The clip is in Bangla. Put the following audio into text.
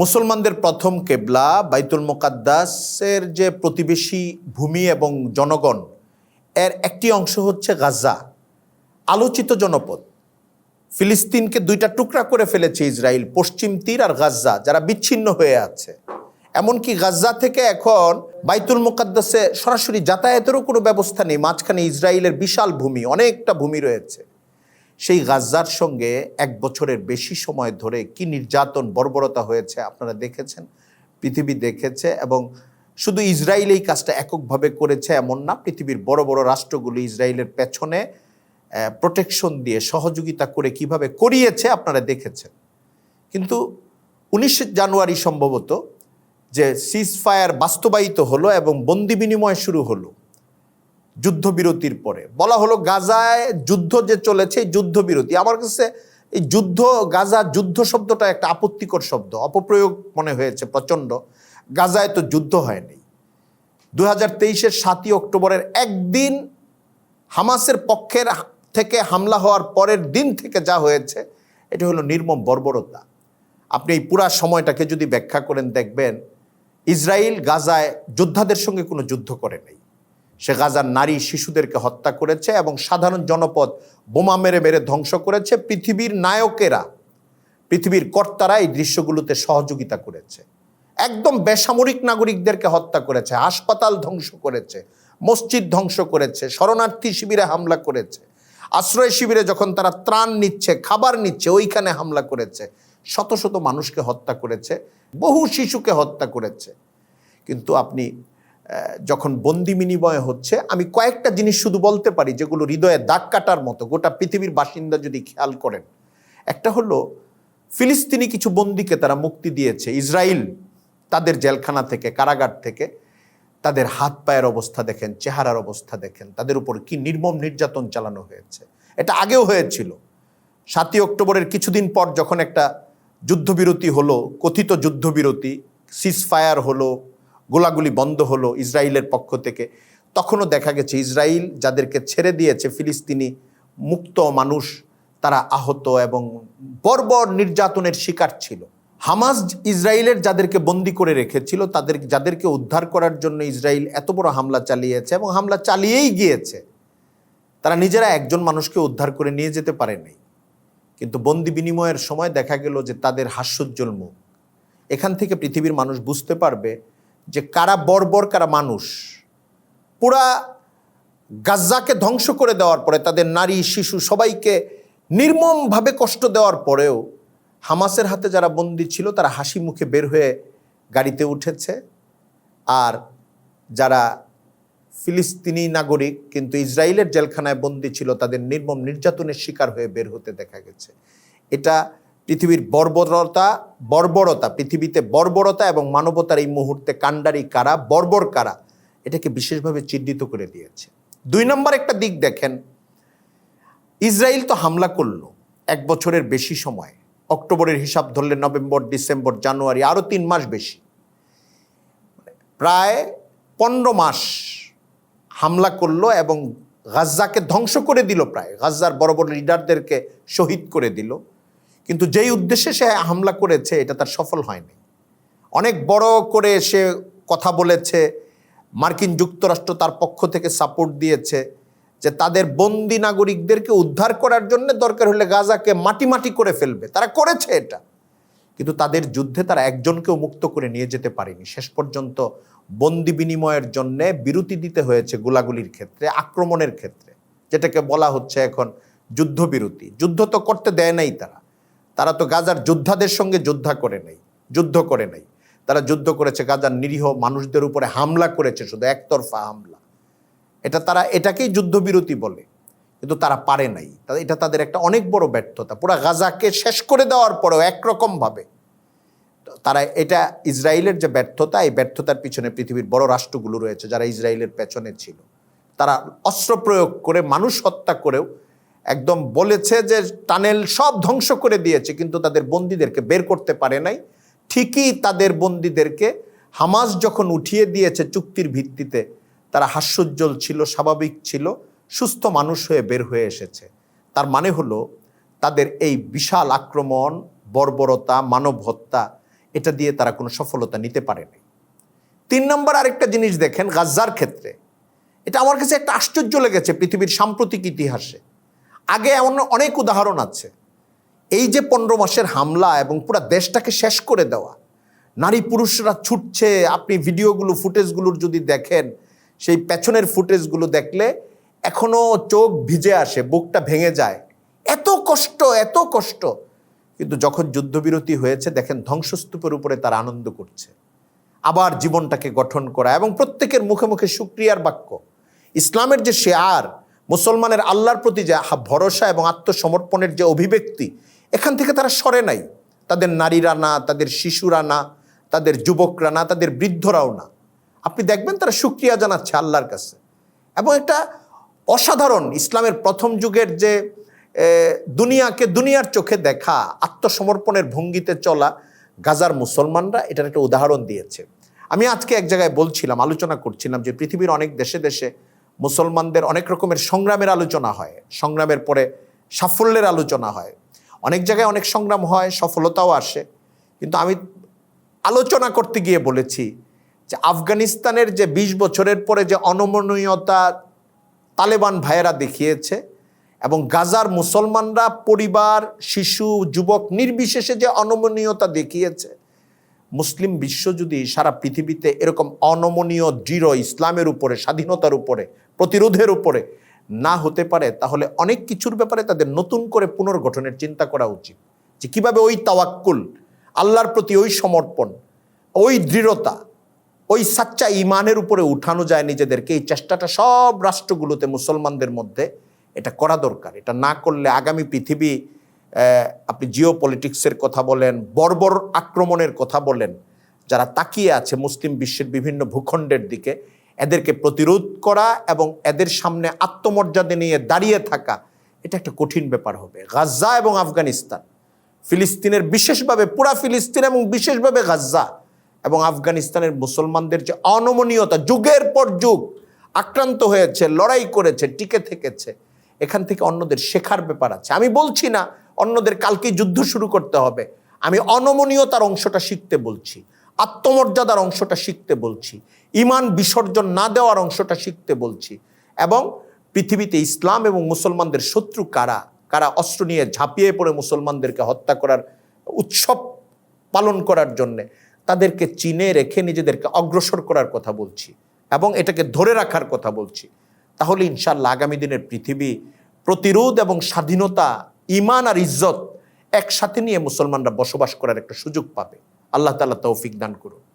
মুসলমানদের প্রথম কেবলা বাইতুল মোকাদ্দাসের যে প্রতিবেশী ভূমি এবং জনগণ, এর একটি অংশ হচ্ছে গাজা, আলোচিত জনপদ। ফিলিস্তিনকে দুইটা টুকরা করে ফেলেছে ইসরায়েল পশ্চিম তীর আর গাজা, যারা বিচ্ছিন্ন হয়ে আছে। এমনকি গাজা থেকে এখন বাইতুল মোকাদ্দাসে সরাসরি যাতায়াতেরও কোনো ব্যবস্থা নেই, মাঝখানে ইসরায়েলের বিশাল ভূমি, অনেকটা ভূমি রয়েছে। সেই গাজ্জার সঙ্গে এক বছরের বেশি সময় ধরে কি নির্যাতন, বর্বরতা হয়েছে আপনারা দেখেছেন, পৃথিবী দেখেছে এবং শুধু ইসরায়েল এই কাজটা এককভাবে করেছে এমন না, পৃথিবীর বড় বড় রাষ্ট্রগুলো ইসরায়েলের পেছনে প্রোটেকশন দিয়ে সহযোগিতা করে কীভাবে করিয়েছে আপনারা দেখেছেন। কিন্তু উনিশে জানুয়ারি সম্ভবত যে সিজ ফায়ার বাস্তবায়িত হলো এবং বন্দি বিনিময় শুরু হলো যুদ্ধবিরতির পরে। বলা হলো গাজায় যুদ্ধ যে চলেছে যুদ্ধবিরতি। আমার কাছে এই যুদ্ধ, গাজা যুদ্ধ শব্দটা একটা আপত্তিকর শব্দ, অপপ্রয়োগ মনে হয়েছে প্রচণ্ড। গাজায় তো যুদ্ধ হয়নি। দু হাজার তেইশের সাতই অক্টোবরের একদিন হামাসের পক্ষের থেকে হামলা হওয়ার পরের দিন থেকে যা হয়েছে, এটা হলো নির্মম বর্বরতা। আপনি এই পুরা সময়টাকে যদি ব্যাখ্যা করেন, দেখবেন ইসরায়েল গাজায় যোদ্ধাদের সঙ্গে কোনো যুদ্ধ করে নাই। সে গাজার নারী শিশুদেরকে হত্যা করেছে এবং সাধারণ জনপদ বোমা মেরে মেরে ধ্বংস করেছে। পৃথিবীর নায়কেরা, পৃথিবীর কর্তারা এই দৃশ্যগুলোতে সহযোগিতা করেছে। একদম বেসামরিক নাগরিকদেরকে হত্যা করেছে, হাসপাতাল ধ্বংস করেছে, মসজিদ ধ্বংস করেছে, শরণার্থী শিবিরে হামলা করেছে। আশ্রয় শিবিরে যখন তারা ত্রাণ নিচ্ছে, খাবার নিচ্ছে, ওইখানে হামলা করেছে। শত শত মানুষকে হত্যা করেছে, বহু শিশুকে হত্যা করেছে। কিন্তু আপনি যখন বন্দি বিনিময় হচ্ছে, আমি কয়েকটা জিনিস শুধু বলতে পারি যেগুলো হৃদয়ে দাগ কাটার মতো, গোটা পৃথিবীর বাসিন্দা যদি খেয়াল করেন। একটা হলো, ফিলিস্তিনি কিছু বন্দিকে তারা মুক্তি দিয়েছে ইসরায়েল তাদের জেলখানা থেকে, কারাগার থেকে, তাদের হাত পায়ের অবস্থা দেখেন, চেহারার অবস্থা দেখেন, তাদের উপর কি নির্মম নির্যাতন চালানো হয়েছে। এটা আগেও হয়েছিল। সাতই অক্টোবরের কিছুদিন পর যখন একটা যুদ্ধবিরতি হলো, কথিত যুদ্ধবিরতি সিজ ফায়ার হলো গোলাগুলি বন্ধ হলো ইসরায়েলের পক্ষ থেকে। তখনও দেখা গেছে ইসরায়েল যাদেরকে ছেড়ে দিয়েছে ফিলিস্তিনি মুক্ত মানুষ, তারা আহত এবং বর্বর নির্যাতনের শিকার ছিল। হামাস ইসরায়েলের যাদেরকে বন্দি করে রেখেছিল, তাদের যাদেরকে উদ্ধার করার জন্য ইসরায়েল এত বড় হামলা চালিয়েছে এবং হামলা চালিয়েই গিয়েছে। তারা নিজেরা একজন মানুষকে উদ্ধার করে নিয়ে যেতে পারেনি। কিন্তু বন্দি বিনিময়ের সময় দেখা গেল যে তাদের হাস্যোজ্জ্বল মুখ। এখান থেকে পৃথিবীর মানুষ বুঝতে পারবে যে কারা বর্বর, কারা মানুষ। পুরা গাজ্জাকে ধ্বংস করে দেওয়ার পরে, তাদের নারী, শিশু সবাইকে নির্মমভাবে কষ্ট দেওয়ার পরেও হামাসের হাতে যারা বন্দি ছিল, তারা হাসি মুখে বের হয়ে গাড়িতে উঠেছে। আর যারা ফিলিস্তিনি নাগরিক, কিন্তু ইসরায়েলের জেলখানায় বন্দি ছিল, তাদের নির্মম নির্যাতনের শিকার হয়ে বের হতে দেখা গেছে। এটা পৃথিবীর বর্বরতা বর্বরতা, পৃথিবীতে বর্বরতা এবং মানবতার এই মুহূর্তে কাণ্ডারি কারা, বর্বর কারা, এটাকে বিশেষভাবে চিহ্নিত করে দিয়েছে। দুই নম্বর একটা দিক দেখেন, ইসরায়েল তো হামলা করল এক বছরের বেশি সময়। অক্টোবরের হিসাব ধরলে নভেম্বর, ডিসেম্বর, জানুয়ারি আরও তিন মাস বেশি। প্রায় পনেরো মাস হামলা করল এবং গাজ্জাকে ধ্বংস করে দিল প্রায়। গাজ্জার বড় বড় লিডারদেরকে শহীদ করে দিল। কিন্তু যেই উদ্দেশ্যে সে হামলা করেছে, এটা তার সফল হয়নি। অনেক বড় করে সে কথা বলেছে, মার্কিন যুক্তরাষ্ট্র তার পক্ষ থেকে সাপোর্ট দিয়েছে যে তাদের বন্দি নাগরিকদেরকে উদ্ধার করার জন্য দরকার হলে গাজাকে মাটি মাটি করে ফেলবে। তারা করেছে এটা। কিন্তু তাদের যুদ্ধে তারা একজনকেও মুক্ত করে নিয়ে যেতে পারেনি। শেষ পর্যন্ত বন্দি বিনিময়ের জন্য বিরতি দিতে হয়েছে গোলাগুলির ক্ষেত্রে, আক্রমণের ক্ষেত্রে, যেটাকে বলা হচ্ছে এখন যুদ্ধবিরতি। যুদ্ধ তো করতে দেয় নাই তারা। তারা তো গাজার যোদ্ধাদের সঙ্গে যোদ্ধা করে নেই, যুদ্ধ করে নাই। তারা যুদ্ধ করেছে গাজার নিরীহ মানুষদের উপরে হামলা করেছে, শুধু একতরফা হামলা। এটা তারা, এটাকেই যুদ্ধবিরতি বলে, কিন্তু তারা পারে নাই। এটা তাদের একটা অনেক বড় ব্যর্থতা। পুরা গাজাকে শেষ করে দেওয়ার পরেও একরকমভাবে তারা, এটা ইসরায়েলের যে ব্যর্থতা, এই ব্যর্থতার পিছনে পৃথিবীর বড় রাষ্ট্রগুলো রয়েছে যারা ইসরায়েলের পেছনে ছিল। তারা অস্ত্র প্রয়োগ করে মানুষ হত্যা করেও একদম বলেছে যে টানেল সব ধ্বংস করে দিয়েছে, কিন্তু তাদের বন্দীদেরকে বের করতে পারে নাই। ঠিকই তাদের বন্দীদেরকে হামাস যখন উঠিয়ে দিয়েছে চুক্তির ভিত্তিতে, তারা হাস্যোজ্জ্বল ছিল, স্বাভাবিক ছিল, সুস্থ মানুষ হয়ে বের হয়ে এসেছে। তার মানে হলো, তাদের এই বিশাল আক্রমণ, বর্বরতা, মানব হত্যা, এটা দিয়ে তারা কোনো সফলতা নিতে পারেনি তিন নম্বর আরেকটা জিনিস দেখেন, গাজ্জার ক্ষেত্রে। এটা আমার কাছে একটা আশ্চর্য লেগেছে পৃথিবীর সাম্প্রতিক ইতিহাসে। আগে এমন অনেক উদাহরণ আছে। এই যে পনেরো মাসের হামলা এবং পুরো দেশটাকে শেষ করে দেওয়া, নারী পুরুষরা ছুটছে, আপনি ভিডিওগুলো ফুটেজগুলোর যদি দেখেন, সেই পেছনের ফুটেজগুলো দেখলে এখনও চোখ ভিজে আসে, বুকটা ভেঙে যায়। এত কষ্ট এত কষ্ট। কিন্তু যখন যুদ্ধবিরতি হয়েছে, দেখেন ধ্বংসস্তূপের উপরে তারা আনন্দ করছে। আবার জীবনটাকে গঠন করা এবং প্রত্যেকের মুখে মুখে সুক্রিয়ার বাক্য। ইসলামের যে শেয়ার মুসলমানের আল্লাহর প্রতি যে ভরসা এবং আত্মসমর্পণের যে অভিব্যক্তি, এখান থেকে তারা সরে নাই। তাদের নারীরা না, তাদের শিশুরা না, তাদের যুবকরা না, তাদের বৃদ্ধরাও না। আপনি দেখবেন তারা সুক্রিয়া জানাচ্ছে আল্লাহর কাছে। এবং এটা অসাধারণ ইসলামের প্রথম যুগের যে দুনিয়াকে দুনিয়ার চোখে দেখা, আত্মসমর্পণের ভঙ্গিতে চলা গাজার মুসলমানরা এটার একটা উদাহরণ দিয়েছে। আমি আজকে এক জায়গায় বলছিলাম, আলোচনা করছিলাম যে পৃথিবীর অনেক দেশে দেশে মুসলমানদের অনেক রকমের সংগ্রামের আলোচনা হয়, সংগ্রামের পরে সাফল্যের আলোচনা হয়। অনেক জায়গায় অনেক সংগ্রাম হয়, সফলতাও আসে। কিন্তু আমি আলোচনা করতে গিয়ে বলেছি যে আফগানিস্তানের যে ২০ বছরের পরে যে অনমনীয়তা তালেবান ভাইয়েরা দেখিয়েছে এবং গাজার মুসলমানরা পরিবার, শিশু, যুবক নির্বিশেষে যে অনমনীয়তা দেখিয়েছে মুসলিম বিশ্ব যদি সারা পৃথিবীতে এরকম অনমনীয়, দৃঢ় ইসলামের উপরে, স্বাধীনতার উপরে, প্রতিরোধের উপরে না হতে পারে, তাহলে অনেক কিছুর ব্যাপারে তাদের নতুন করে পুনর্গঠনের চিন্তা করা উচিত। যে কীভাবে ওই তাওয়াক্কুল, আল্লাহর প্রতি ওই সমর্পণ, ওই দৃঢ়তা, ওই সাচ্চা ইমানের উপরে উঠানো যায় নিজেদেরকে, এই চেষ্টাটা সব রাষ্ট্রগুলোতে মুসলমানদের মধ্যে এটা করা দরকার। এটা না করলে আগামী পৃথিবী আপনি জিও পলিটিক্সের কথা বলেন, বর্বর আক্রমণের কথা বলেন, যারা তাকিয়ে আছে মুসলিম বিশ্বের বিভিন্ন ভূখণ্ডের দিকে, এদেরকে প্রতিরোধ করা এবং এদের সামনে আত্মমর্যাদা নিয়ে দাঁড়িয়ে থাকা, এটা একটা কঠিন ব্যাপার হবে। গাজ্জা এবং আফগানিস্তান, ফিলিস্তিনের বিশেষভাবে, পুরা ফিলিস্তিন এবং বিশেষভাবে গাজ্জা এবং আফগানিস্তানের মুসলমানদের যে অনমনীয়তা, যুগের পর যুগ আক্রান্ত হয়েছে, লড়াই করেছে, টিকে থেকেছে, এখান থেকে অন্যদের শেখার ব্যাপার আছে। আমি বলছি না অন্যদের কালকেই যুদ্ধ শুরু করতে হবে। আমি অনমনীয়তার অংশটা শিখতে বলছি, আত্মমর্যাদার অংশটা শিখতে বলছি, ইমান বিসর্জন না দেওয়ার অংশটা শিখতে বলছি এবং পৃথিবীতে ইসলাম এবং মুসলমানদের শত্রু কারা? কারা অস্ত্র নিয়ে ঝাঁপিয়ে পড়ে মুসলমানদেরকে হত্যা করার উৎসব পালন করার জন্যে? তাদেরকে চিনে রেখে নিজেদেরকে অগ্রসর করার কথা বলছি এবং এটাকে ধরে রাখার কথা বলছি। তাহলে ইনশাল্লাহ আগামী দিনের পৃথিবী প্রতিরোধ এবং স্বাধীনতা ইমান আর ইজ্জত একসাথে নিয়ে মুসলমানরা বসবাস করার একটা সুযোগ পাবে। আল্লাহ তালা তৌফিক দান করুন।